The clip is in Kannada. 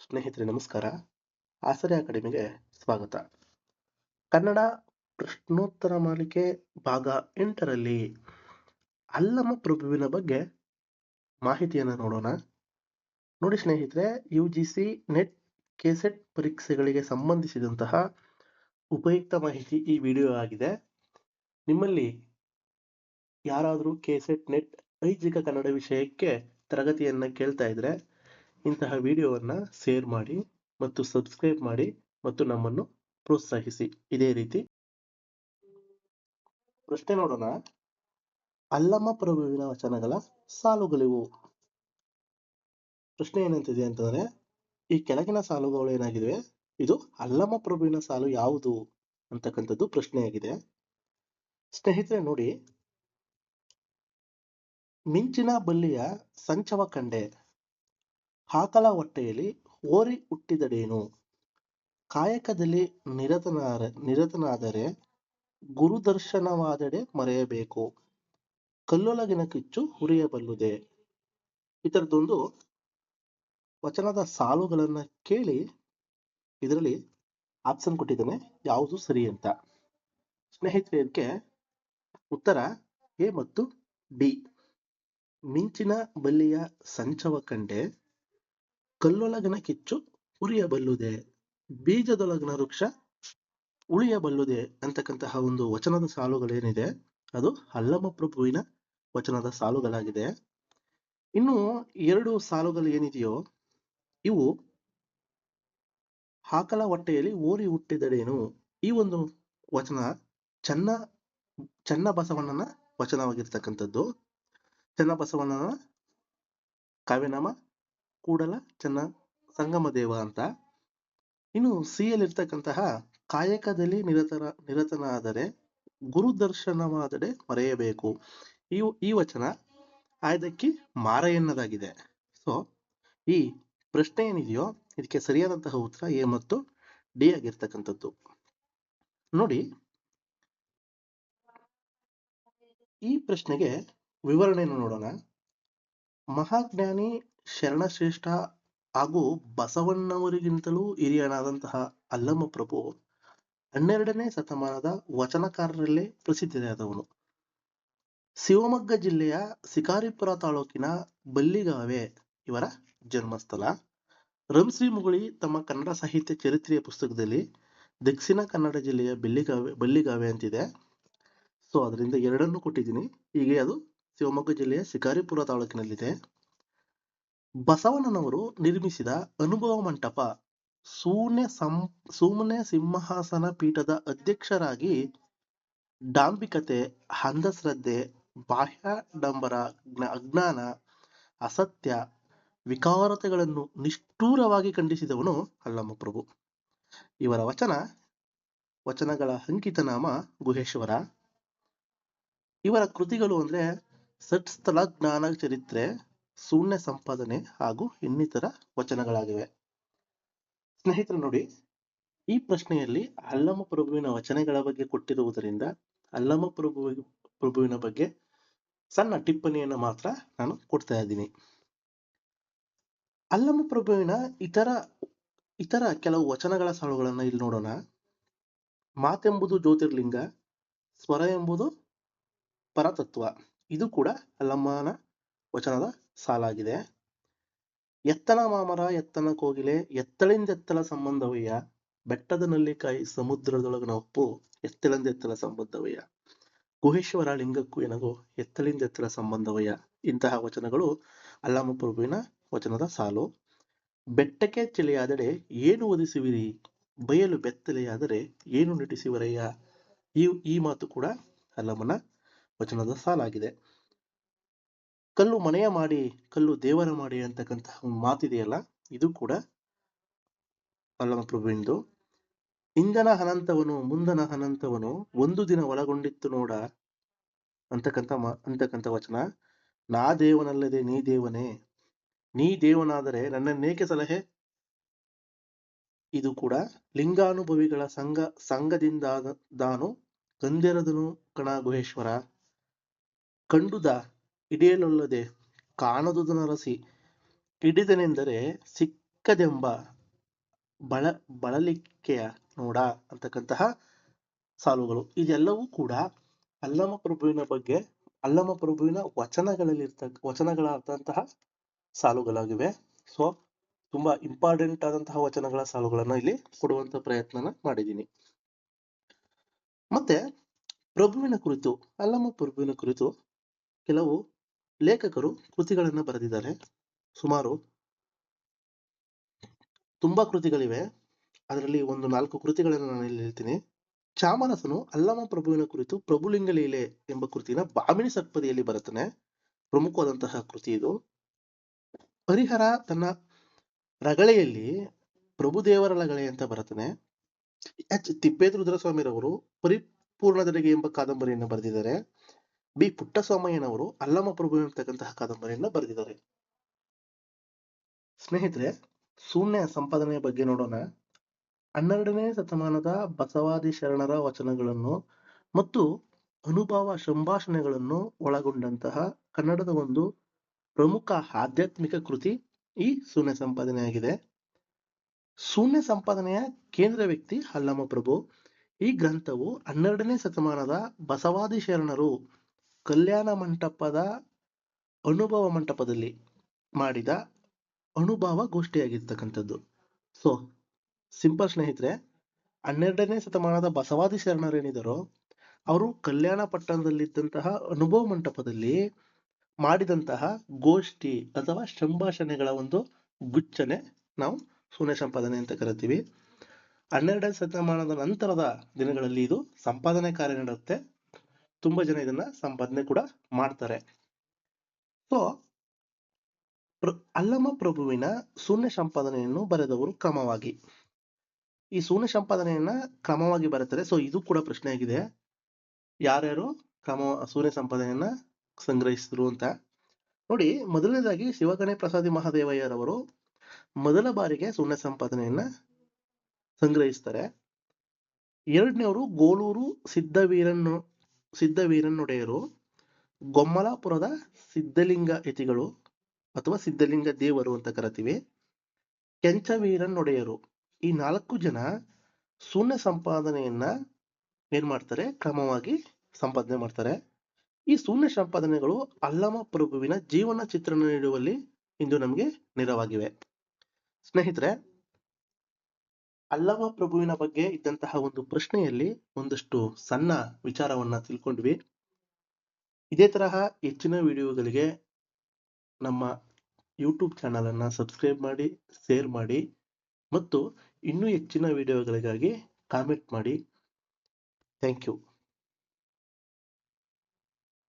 ಸ್ನೇಹಿತರೆ, ನಮಸ್ಕಾರ. ಆಸರೆ ಅಕಾಡೆಮಿಗೆ ಸ್ವಾಗತ. ಕನ್ನಡ ಪ್ರಶ್ನೋತ್ತರ ಮಾಲಿಕೆ ಭಾಗ ಎಂಟರಲ್ಲಿ ಅಲ್ಲಮ ಪ್ರಭುವಿನ ಬಗ್ಗೆ ಮಾಹಿತಿಯನ್ನು ನೋಡೋಣ. ನೋಡಿ ಸ್ನೇಹಿತರೆ U G C NET KSET ಪರೀಕ್ಷೆಗಳಿಗೆ ಸಂಬಂಧಿಸಿದಂತಹ ಉಪಯುಕ್ತ ಮಾಹಿತಿ ಈ ವಿಡಿಯೋ ಆಗಿದೆ. ನಿಮ್ಮಲ್ಲಿ ಯಾರಾದರೂ ಕೆಸೆಟ್ ನೆಟ್ ಐಜಿಕ ಕನ್ನಡ ವಿಷಯಕ್ಕೆ ತರಗತಿಯನ್ನು ಕೇಳ್ತಾ ಇದ್ರೆ ಇಂತಹ ವಿಡಿಯೋವನ್ನು ಶೇರ್ ಮಾಡಿ ಮತ್ತು ಸಬ್ಸ್ಕ್ರೈಬ್ ಮಾಡಿ ಮತ್ತು ನಮ್ಮನ್ನು ಪ್ರೋತ್ಸಾಹಿಸಿ. ಇದೇ ರೀತಿ. ಪ್ರಶ್ನೆ ನೋಡೋಣ. ಅಲ್ಲಮ್ಮ ಪ್ರಭುವಿನ ವಚನಗಳ ಸಾಲುಗಳಿವು. ಪ್ರಶ್ನೆ ಏನಂತಿದೆ ಅಂತಂದ್ರೆ, ಈ ಕೆಳಗಿನ ಸಾಲುಗಳು ಏನಾಗಿದೆ ಇದು ಅಲ್ಲಮ್ಮ ಪ್ರಭುವಿನ ಸಾಲು ಯಾವುದು ಅಂತಕ್ಕಂಥದ್ದು ಪ್ರಶ್ನೆಯಾಗಿದೆ. ಸ್ನೇಹಿತರೆ ನೋಡಿ, ಮಿಂಚಿನ ಬಲ್ಲಿಯ ಸಂಚವ ಕಂಡೆ. ಹಾಕಲ ಹೊಟ್ಟೆಯಲ್ಲಿ ಓರಿ ಹುಟ್ಟಿದಡೇನು ಕಾಯಕದಲ್ಲಿ ನಿರತನಾರ, ನಿರತನಾದರೆ ಗುರುದರ್ಶನವಾದಡೆ ಮರೆಯಬೇಕು. ಕಲ್ಲೊಳಗಿನ ಕಿಚ್ಚು ಹುರಿಯಬಲ್ಲುದೆ? ಈ ವಚನದ ಸಾಲುಗಳನ್ನ ಕೇಳಿ ಇದರಲ್ಲಿ ಆಪ್ಷನ್ ಕೊಟ್ಟಿದ್ದಾನೆ. ಯಾವುದು ಸರಿ ಅಂತ. ಸ್ನೇಹಿತರಿಗೆ ಉತ್ತರ ಎ ಮತ್ತು ಡಿ ಮಿಂಚಿನ ಬಲ್ಲಿಯ ಸಂಚವ ಕಂಡೆ. ಕಲ್ಲೊಳಗಿನ ಕಿಚ್ಚು ಉರಿಯಬಲ್ಲುದೆ ಬೀಜದೊಳಗಿನ ವೃಕ್ಷ ಉಳಿಯಬಲ್ಲುದೆ ಅಂತಕ್ಕಂತಹ ಒಂದು ವಚನದ ಸಾಲುಗಳೇನಿದೆ, ಅದು ಅಲ್ಲಮ ಪ್ರಭುವಿನ ವಚನದ ಸಾಲುಗಳಾಗಿದೆ. ಇನ್ನು ಎರಡು ಸಾಲುಗಳು ಏನಿದೆಯೋ ಇವು ಹಾಕಲ ಹೊಟ್ಟೆಯಲ್ಲಿ ಓರಿ ಹುಟ್ಟಿದಡೇನು ಈ ಒಂದು ವಚನ ಚನ್ನ ಚನ್ನ ಬಸವಣ್ಣನ ವಚನವಾಗಿರ್ತಕ್ಕಂಥದ್ದು. ಚನ್ನ ಬಸವಣ್ಣನ ಕಾವ್ಯನಾಮ ಕೂಡಲ ಚೆನ್ನ ಸಂಗಮ ದೇವ ಅಂತ. ಇನ್ನು ಸಿ ಯಲ್ಲಿರ್ತಕ್ಕಂತಹ ಕಾಯಕದಲ್ಲಿ ನಿರತರ, ನಿರತನಾದರೆ ಗುರುದರ್ಶನವಾದಡೆ ಮರೆಯಬೇಕು. ಈ ಈ ವಚನ ಆಯ್ದಕ್ಕಿ ಮಾರೆಯನ್ನದಾಗಿದೆ ಸೊ ಈ ಪ್ರಶ್ನೆ ಏನಿದೆಯೋ, ಇದಕ್ಕೆ ಸರಿಯಾದಂತಹ ಉತ್ತರ ಎ ಮತ್ತು ಡಿ ಆಗಿರ್ತಕ್ಕಂಥದ್ದು. ನೋಡಿ, ಈ ಪ್ರಶ್ನೆಗೆ ವಿವರಣೆಯನ್ನು ನೋಡೋಣ. ಮಹಾಜ್ಞಾನಿ ಶರಣಶ್ರೇಷ್ಠ ಹಾಗೂ ಬಸವಣ್ಣವರಿಗಿಂತಲೂ ಹಿರಿಯನಾದಂತಹ ಅಲ್ಲಮ ಪ್ರಭು ಹನ್ನೆರಡನೇ ಶತಮಾನದ ವಚನಕಾರರಲ್ಲೇ ಪ್ರಸಿದ್ಧಿಯಾದವನು ಶಿವಮೊಗ್ಗ ಜಿಲ್ಲೆಯ ಸಿಕಾರಿಪುರ ತಾಲೂಕಿನ ಬಲ್ಲಿಗಾವೆ ಇವರ ಜನ್ಮಸ್ಥಳ. ರಂಶ್ರೀ ಮುಗುಳಿ ತಮ್ಮ ಕನ್ನಡ ಸಾಹಿತ್ಯ ಚರಿತ್ರೆಯ ಪುಸ್ತಕದಲ್ಲಿ ದಕ್ಷಿಣ ಕನ್ನಡ ಜಿಲ್ಲೆಯ ಬೆಲ್ಲಿಗಾವೆ, ಬಲ್ಲಿಗಾವೆ ಅಂತಿದೆ. ಸೊ, ಅದರಿಂದ ಎರಡನ್ನು ಕೊಟ್ಟಿದ್ದೀನಿ. ಹೀಗೆ ಅದು ಶಿವಮೊಗ್ಗ ಜಿಲ್ಲೆಯ ಶಿಕಾರಿಪುರ ತಾಲೂಕಿನಲ್ಲಿದೆ. ಬಸವಣ್ಣನವರು ನಿರ್ಮಿಸಿದ ಅನುಭವ ಮಂಟಪ ಶೂನ್ಯ ಸಂ ಸುಮ್ನೆ ಸಿಂಹಾಸನ ಪೀಠದ ಅಧ್ಯಕ್ಷರಾಗಿ ಡಾಂಬಿಕತೆ ಅಂಧಶ್ರದ್ಧೆ ಬಾಹ್ಯಾಡಂಬರ ಅಜ್ಞಾನ, ಅಸತ್ಯ, ವಿಕಾರತೆಗಳನ್ನು ನಿಷ್ಠೂರವಾಗಿ ಖಂಡಿಸಿದವನು ಅಲ್ಲಮ್ಮ ಪ್ರಭು ಇವರ ವಚನ, ವಚನಗಳ ಅಂಕಿತನಾಮ ಗುಹೇಶ್ವರ. ಇವರ ಕೃತಿಗಳು ಅಂದ್ರೆ ಸಟ್ ಸ್ಥಳ ಜ್ಞಾನ ಚರಿತ್ರೆ ಶೂನ್ಯ ಸಂಪಾದನೆ ಹಾಗೂ ಇನ್ನಿತರ ವಚನಗಳಾಗಿವೆ. ಸ್ನೇಹಿತರು ನೋಡಿ, ಈ ಪ್ರಶ್ನೆಯಲ್ಲಿ ಅಲ್ಲಮ ಪ್ರಭುವಿನ ವಚನಗಳ ಬಗ್ಗೆ ಕೊಟ್ಟಿರುವುದರಿಂದ ಅಲ್ಲಮ ಪ್ರಭು, ಪ್ರಭುವಿನ ಬಗ್ಗೆ ಸಣ್ಣ ಟಿಪ್ಪಣಿಯನ್ನು ಮಾತ್ರ ನಾನು ಕೊಡ್ತಾ ಇದ್ದೀನಿ. ಅಲ್ಲಮ ಪ್ರಭುವಿನ ಇತರ ಇತರ ಕೆಲವು ವಚನಗಳ ಸಾಲುಗಳನ್ನು ಇಲ್ಲಿ ನೋಡೋಣ. ಮಾತೆಂಬುದು ಜ್ಯೋತಿರ್ಲಿಂಗ, ಸ್ವರ ಎಂಬುದು ಪರತತ್ವ. ಇದು ಕೂಡ ಅಲ್ಲಮ್ಮನ ವಚನದ ಸಾಲಾಗಿದೆ. ಎತ್ತನ ಮಾಮರ ಎತ್ತನ ಕೋಗಿಲೆ ಎತ್ತಳಿಂದೆತ್ತಲ ಸಂಬಂಧವಯ್ಯ, ಬೆಟ್ಟದ ನಲ್ಲಿಕಾಯಿ ಸಮುದ್ರದೊಳಗಿನ ಉಪ್ಪು ಎತ್ತಳಿಂದೆತ್ತಲ ಸಂಬಂಧವಯ್ಯ. ಗುಹೇಶ್ವರ ಲಿಂಗಕ್ಕೂ ಎನಗೋ ಎತ್ತಳಿಂದೆತ್ತಲ ಸಂಬಂಧವಯ್ಯ. ಇಂತಹ ವಚನಗಳು ಅಲ್ಲಾಮ ಪ್ರಭುವಿನ ವಚನದ ಸಾಲು. ಬೆಟ್ಟಕ್ಕೆ ಚಳಿಯಾದಡೆ ಏನು ಒದಿಸುವಿರಿ? ಬಯಲು ಬೆತ್ತಲೆಯಾದರೆ ಏನು ನಟಿಸುವರಯ್ಯ ಈ ಈ ಮಾತು ಕೂಡ ಅಲ್ಲಮನ ವಚನದ ಸಾಲಾಗಿದೆ. ಕಲ್ಲು ಮನೆಯ ಮಾಡಿ, ಕಲ್ಲು ದೇವರ ಮಾಡಿ ಅಂತಕ್ಕಂತಹ ಮಾತಿದೆಯಲ್ಲ, ಇದು ಕೂಡ ಪ್ರಭುವಿಂದು. ಇಂದನ ಅನಂತವನು ಮುಂದನ ಅನಂತವನು ಒಂದು ದಿನ ಒಳಗೊಂಡಿತ್ತು ನೋಡ ಅಂತಕ್ಕಂಥ ಅಂತಕ್ಕಂಥ ವಚನ. ನಾ ದೇವನಲ್ಲದೆ ನೀ ದೇವನೇ, ನೀ ದೇವನಾದರೆ ನನ್ನನ್ನೇಕೆ ಸಲಹೆ? ಇದು ಕೂಡ ಲಿಂಗಾನುಭವಿಗಳ ಸಂಘ ಸಂಘದಿಂದ ದಾನು ಗಂಧೆರದನು ಕಣ ಗುಹೇಶ್ವರ. ಕಂಡುದ ಹಿಡಿಯಲೊಲ್ಲದೆ ಕಾಣದುದನರಸಿ ಹಿಡಿದನೆಂದರೆ ಸಿಕ್ಕದೆಂಬ ಬಳ, ಬಳಲಿಕೆಯ ನೋಡ ಅಂತಕ್ಕಂತಹ ಸಾಲುಗಳು. ಇದೆಲ್ಲವೂ ಕೂಡ ಅಲ್ಲಮ ಪ್ರಭುವಿನ ಬಗ್ಗೆ ಅಲ್ಲಮ ಪ್ರಭುವಿನ ವಚನಗಳಲ್ಲಿ ವಚನಗಳಾದಂತಹ ಸಾಲುಗಳಾಗಿವೆ. ಸೊ ತುಂಬಾ ಇಂಪಾರ್ಟೆಂಟ್ ಆದಂತಹ ವಚನಗಳ ಸಾಲುಗಳನ್ನ ಇಲ್ಲಿ ಕೊಡುವಂತ ಪ್ರಯತ್ನನ ಮಾಡಿದ್ದೀನಿ. ಮತ್ತೆ ಪ್ರಭುವಿನ ಕುರಿತು ಅಲ್ಲಮ ಪ್ರಭುವಿನ ಕುರಿತು ಕೆಲವು ಲೇಖಕರು ಕೃತಿಗಳನ್ನ ಬರೆದಿದ್ದಾರೆ. ಸುಮಾರು ತುಂಬಾ ಕೃತಿಗಳಿವೆ. ಅದರಲ್ಲಿ ಒಂದು ನಾಲ್ಕು ಕೃತಿಗಳನ್ನು ನಾನು ಇಲ್ಲಿ ಹೇಳ್ತೀನಿ. ಚಾಮರಸನು ಅಲ್ಲಮ ಪ್ರಭುವಿನ ಕುರಿತು ಪ್ರಭುಲಿಂಗ ಲೀಲೆ ಎಂಬ ಕೃತಿನ ಬಾಮಿನಿ ಸತ್ಪದಿಯಲ್ಲಿ ಬರುತ್ತಾನೆ. ಪ್ರಮುಖವಾದಂತಹ ಕೃತಿ ಇದು. ಹರಿಹರ ತನ್ನ ರಗಳೆಯಲ್ಲಿ ಪ್ರಭುದೇವರ ರಗಳೆ ಅಂತ ಬರುತ್ತಾನೆ. ಎಚ್. ತಿಪ್ಪೇರುದ್ರ ರುದ್ರಸ್ವಾಮಿರವರು ಪರಿಪೂರ್ಣದೆಡೆಗೆ ಎಂಬ ಕಾದಂಬರಿಯನ್ನು ಬರೆದಿದ್ದಾರೆ. ಬಿ ಪುಟ್ಟಸ್ವಾಮಯ್ಯನವರು ಅಲ್ಲಮ ಪ್ರಭು ಎಂಬತಕ್ಕಂತಹ ಕಾದಂಬರಿಯನ್ನ ಬರೆದಿದ್ದಾರೆ. ಸ್ನೇಹಿತರೆ, ಶೂನ್ಯ ಸಂಪಾದನೆಯ ಬಗ್ಗೆ ನೋಡೋಣ. ಹನ್ನೆರಡನೇ ಶತಮಾನದ ಬಸವಾದಿ ಶರಣರ ವಚನಗಳನ್ನು ಮತ್ತು ಅನುಭವ ಸಂಭಾಷಣೆಗಳನ್ನು ಒಳಗೊಂಡಂತಹ ಕನ್ನಡದ ಒಂದು ಪ್ರಮುಖ ಆಧ್ಯಾತ್ಮಿಕ ಕೃತಿ ಈ ಶೂನ್ಯ ಸಂಪಾದನೆಯಾಗಿದೆ. ಶೂನ್ಯ ಸಂಪಾದನೆಯ ಕೇಂದ್ರ ವ್ಯಕ್ತಿ ಅಲ್ಲಮ ಪ್ರಭು ಈ ಗ್ರಂಥವು ಹನ್ನೆರಡನೇ ಶತಮಾನದ ಬಸವಾದಿ ಶರಣರು ಕಲ್ಯಾಣ ಮಂಟಪದ ಅನುಭವ ಮಂಟಪದಲ್ಲಿ ಮಾಡಿದ ಅನುಭವ ಗೋಷ್ಠಿಯಾಗಿರ್ತಕ್ಕಂಥದ್ದು. ಸೊ ಸಿಂಪಲ್ ಸ್ನೇಹಿತರೆ, ಹನ್ನೆರಡನೇ ಶತಮಾನದ ಬಸವಾದಿ ಶರಣರೇನಿದ್ದರೋ ಅವರು ಕಲ್ಯಾಣ ಪಟ್ಟಣದಲ್ಲಿದ್ದಂತಹ ಅನುಭವ ಮಂಟಪದಲ್ಲಿ ಮಾಡಿದಂತಹ ಗೋಷ್ಠಿ ಅಥವಾ ಸಂಭಾಷಣೆಗಳ ಒಂದು ಗುಚ್ಚನೆ ನಾವು ಶೂನ್ಯ ಸಂಪಾದನೆ ಅಂತ ಕರಿತೀವಿ. ಹನ್ನೆರಡನೇ ಶತಮಾನದ ನಂತರದ ದಿನಗಳಲ್ಲಿ ಇದು ಸಂಪಾದನೆ ಕಾರ್ಯ ನಡೆಯುತ್ತೆ. ತುಂಬಾ ಜನ ಇದನ್ನ ಸಂಪಾದನೆ ಕೂಡ ಮಾಡ್ತಾರೆ. ಸೊ ಅಲ್ಲಮ ಪ್ರಭುವಿನ ಶೂನ್ಯ ಸಂಪಾದನೆಯನ್ನು ಬರೆದವರು ಕ್ರಮವಾಗಿ. ಈ ಶೂನ್ಯ ಸಂಪಾದನೆಯನ್ನ ಕ್ರಮವಾಗಿ ಬರೆತಾರೆ. ಸೊ ಇದು ಕೂಡ ಪ್ರಶ್ನೆ ಆಗಿದೆ ಯಾರ್ಯಾರು ಕ್ರಮ ಶೂನ್ಯ ಸಂಪಾದನೆಯನ್ನ ಸಂಗ್ರಹಿಸಿದ್ರು ಅಂತ. ನೋಡಿ ಮೊದಲನೇದಾಗಿ ಶಿವಗಣೆ ಪ್ರಸಾದಿ ಮಹಾದೇವಯ್ಯರವರು ಮೊದಲ ಬಾರಿಗೆ ಶೂನ್ಯ ಸಂಪಾದನೆಯನ್ನ ಸಂಗ್ರಹಿಸ್ತಾರೆ. ಎರಡನೇವರು ಗೋಲೂರು ಸಿದ್ಧವೀರನ್ನು ಸಿದ್ಧವೀರನ್ನೊಡೆಯರು ಗೊಮ್ಮಲಾಪುರದ ಸಿದ್ಧಲಿಂಗ ಯತಿಗಳು ಅಥವಾ ಸಿದ್ಧಲಿಂಗ ದೇವರು ಅಂತ ಕರಿತೀವಿ. ಕೆಂಚವೀರನ್ನೊಡೆಯರು ಈ ನಾಲ್ಕು ಜನ ಶೂನ್ಯ ಸಂಪಾದನೆಯನ್ನ ಏನ್ ಮಾಡ್ತಾರೆ? ಕ್ರಮವಾಗಿ ಸಂಪಾದನೆ ಮಾಡ್ತಾರೆ. ಈ ಶೂನ್ಯ ಸಂಪಾದನೆಗಳು ಅಲ್ಲಮ ಪ್ರಭುವಿನ ಜೀವನ ಚಿತ್ರಣ ನೀಡುವಲ್ಲಿ ಇಂದು ನಮಗೆ ನೆರವಾಗಿವೆ. ಸ್ನೇಹಿತರೆ ಅಲ್ಲಮ ಪ್ರಭುವಿನ ಬಗ್ಗೆ ಇದ್ದಂತಹ ಒಂದು ಪ್ರಶ್ನೆಯಲ್ಲಿ ಒಂದಷ್ಟು ಸಣ್ಣ ವಿಚಾರವನ್ನ ತಿಳ್ಕೊಂಡ್ವಿ. ಇದೇ ತರಹ ಹೆಚ್ಚಿನ ವಿಡಿಯೋಗಳಿಗೆ ನಮ್ಮ ಯೂಟ್ಯೂಬ್ ಚಾನಲ್ ಅನ್ನ ಸಬ್ಸ್ಕ್ರೈಬ್ ಮಾಡಿ ಶೇರ್ ಮಾಡಿ ಮತ್ತು ಇನ್ನೂ ಹೆಚ್ಚಿನ ವಿಡಿಯೋಗಳಿಗಾಗಿ ಕಾಮೆಂಟ್ ಮಾಡಿ. Thank you